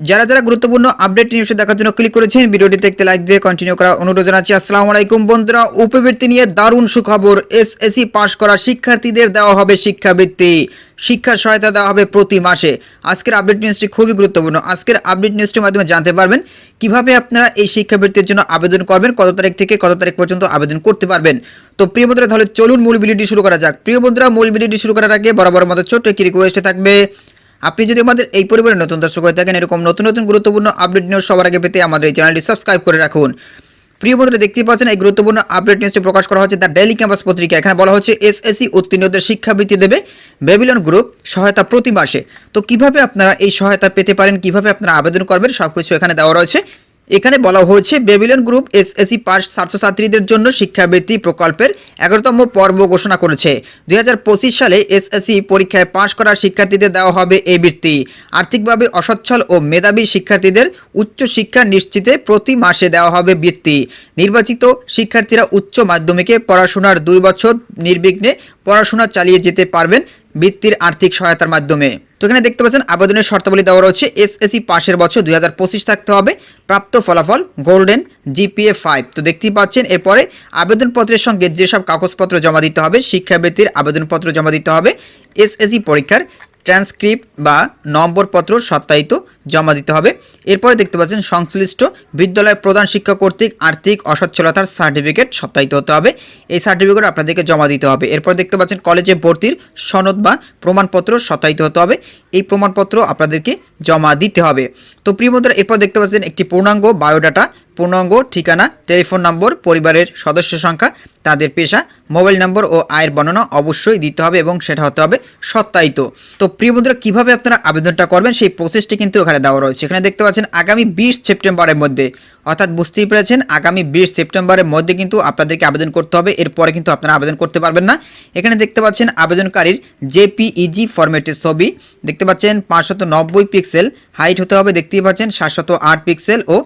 যারা যারা গুরুত্বপূর্ণ আপডেট নিউজ দেখার জন্য ক্লিক করেছেন ভিডিওটি দেখতে লাইক দিয়ে কন্টিনিউ করার অনুরোধ জানাচ্ছি। আসসালামু আলাইকুম বন্ধুরা, উপবৃত্তি নিয়ে দারুণ সুখবর। এসএসসি পাশ করা শিক্ষার্থীদের দেওয়া হবে শিক্ষাবৃত্তি। শিক্ষা সহায়তা দেওয়া হবে প্রতি মাসে। আজকের আপডেট নিউজটি খুবই গুরুত্বপূর্ণ। আজকের আপডেট নিউজটির মাধ্যমে জানতে পারবেন, কীভাবে আপনারা এই শিক্ষাবৃত্তির জন্য আবেদন করবেন, কত তারিখ থেকে কত তারিখ পর্যন্ত আবেদন করতে পারবেন। তো প্রিয় বন্ধুরা, তাহলে চলুন মূল ভিডিওটি শুরু করা যাক। প্রিয় বন্ধুরা, মূল ভিডিওটি শুরু করার আগে বরাবর মতো ছোট্ট একটি রিকোয়েস্ট থাকবে আপনি যদি আমাদের এই পরিবারের নতুন দর্শক হয়ে থাকেন, এরকম নতুন নতুন গুরুত্বপূর্ণ আপডেট নিউজ সবার আগে পেতে আমাদের এই চ্যানেলটি সাবস্ক্রাইব করে রাখুন। প্রিয় বন্ধুরা দেখতে পাচ্ছেন, এই গুরুত্বপূর্ণ আপডেট নিউজটি প্রকাশ করা হচ্ছে দ্য ডেলি ক্যাম্পাস পত্রিকা। এখানে বলা হচ্ছে এসএসসি উত্তীর্ণদের শিক্ষাবৃত্তি দেবে বেবিলন গ্রুপ সহায়তা প্রতি মাসে। তো কীভাবে আপনারা এই সহায়তা পেতে পারেন, কীভাবে আপনারা আবেদন করবেন, সবকিছু এখানে দেওয়া রয়েছে। এখানে বলা হয়েছে বেবিলন গ্রুপ এসএসসি পাস ছাত্রছাত্রীদের জন্য শিক্ষাবৃত্তি প্রকল্পের এগারোতম পর্ব ঘোষণা করেছে। দুই সালে এসএসসি পরীক্ষায় পাশ করা শিক্ষার্থীদের দেওয়া হবে এই বৃত্তি। আর্থিকভাবে অসচ্ছল ও মেধাবী শিক্ষার্থীদের উচ্চ শিক্ষা নিশ্চিতে প্রতি মাসে দেওয়া হবে বৃত্তি। নির্বাচিত শিক্ষার্থীরা উচ্চ মাধ্যমিকে পড়াশোনার দুই বছর নির্বিঘ্নে পড়াশোনা চালিয়ে যেতে পারবেন বৃত্তির আর্থিক সহায়তার মাধ্যমে। তো এখানে দেখতে পাচ্ছেন, আবেদনের শর্তাবলী দেওয়া রয়েছে এসএসসি পাশের বছর দুই হাজার পঁচিশ থাকতে হবে, প্রাপ্ত ফলাফল গোল্ডেন জিপিএ ফাইভ তো দেখতেই পাচ্ছেন, এরপরে আবেদনপত্রের সঙ্গে যেসব কাগজপত্র জমা দিতে হবে, শিক্ষাবৃত্তির আবেদনপত্র জমা দিতে হবে এসএসসি পরীক্ষার ট্রান্সক্রিপ্ট বা নম্বরপত্র সত্যায়িত জমা দিতে হবে। এরপরে দেখতে পাচ্ছেন সংশ্লিষ্ট বিদ্যালয় প্রধান শিক্ষক কর্তৃক আর্থিক অসচ্ছলতার সার্টিফিকেট সত্যায়িত হতে হবে। এই সার্টিফিকেট আপনাদেরকে জমা দিতে হবে। এরপর দেখতে পাচ্ছেন কলেজে ভর্তির সনদ বা প্রমাণপত্র সত্যায়িত হতে হবে। এই প্রমাণপত্র আপনাদেরকে জমা দিতে হবে। তো প্রিয় বন্ধুরা, এরপর দেখতে পাচ্ছেন একটি পূর্ণাঙ্গ বায়োডাটা পূর্ণাঙ্গ ঠিকানা, টেলিফোন নম্বর, পরিবারের সদস্য সংখ্যা, তাদের পেশা, মোবাইল নম্বর ও আয়ের বর্ণনা অবশ্যই দিতে হবে এবং সেটা হতে হবে সত্যায়িত। তো প্রিয় বন্ধুরা, কীভাবে আপনারা আবেদনটা করবেন সেই প্রসেসটি কিন্তু এখানে দেওয়া রয়েছে। এখানে দেখতে পাচ্ছেন, আগামী বিশ সেপ্টেম্বরের মধ্যে, অর্থাৎ বুঝতেই পেরেছেন, আগামী বিশ সেপ্টেম্বরের মধ্যে কিন্তু আপনাদেরকে আবেদন করতে হবে, এরপরে কিন্তু আপনারা আবেদন করতে পারবেন না। এখানে দেখতে পাচ্ছেন, আবেদনকারীর জেপিইজি ফরম্যাটের ছবি, দেখতে পাচ্ছেন, পাঁচশত নব্বই পিক্সেল, হাইট হতে হবে, দেখতেই পাচ্ছেন, সাতশত আট পিক্সেল ও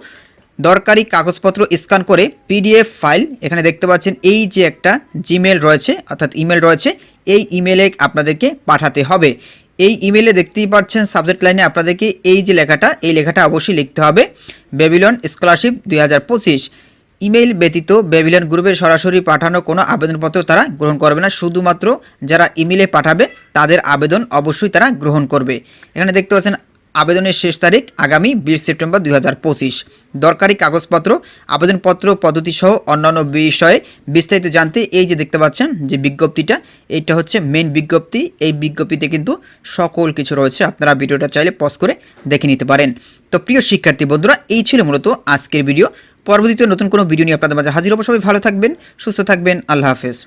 দরকারি কাগজপত্র স্ক্যান করে পিডিএফ ফাইল, এখানে দেখতে পাচ্ছেন এই যে একটা জিমেল রয়েছে, অর্থাৎ ইমেল রয়েছে, এই ইমেলে আপনাদেরকে পাঠাতে হবে। এই ইমেলে দেখতেই পাচ্ছেন সাবজেক্ট লাইনে আপনাদেরকে এই যে লেখাটা, এই লেখাটা অবশ্যই লিখতে হবে। বেবিলন স্কলারশিপ দুই ইমেইল ব্যতীত বেবিলন গ্রুপে সরাসরি পাঠানো কোনো আবেদনপত্র তারা গ্রহণ করবে না। শুধুমাত্র যারা ইমেলে পাঠাবে, তাদের আবেদন অবশ্যই তারা গ্রহণ করবে। এখানে দেখতে পাচ্ছেন আবেদনের শেষ তারিখ আগামী বিশ সেপ্টেম্বর দুই হাজার পঁচিশ। দরকারি কাগজপত্র, আবেদনপত্র পদ্ধতি সহ অন্যান্য বিষয়ে বিস্তারিত জানতে এই যে দেখতে পাচ্ছেন যে বিজ্ঞপ্তিটা, এইটা হচ্ছে মেন বিজ্ঞপ্তি। এই বিজ্ঞপ্তিতে কিন্তু সকল কিছু রয়েছে। আপনারা ভিডিওটা চাইলে পজ করে দেখে নিতে পারেন। তো প্রিয় শিক্ষার্থী বন্ধুরা, এই ছিল মূলত আজকের ভিডিও। পরবর্তীতে নতুন কোনো ভিডিও নিয়ে আপনাদের মাঝে হাজির অবশ্যই ভালো থাকবেন, সুস্থ থাকবেন। আল্লাহ হাফেজ।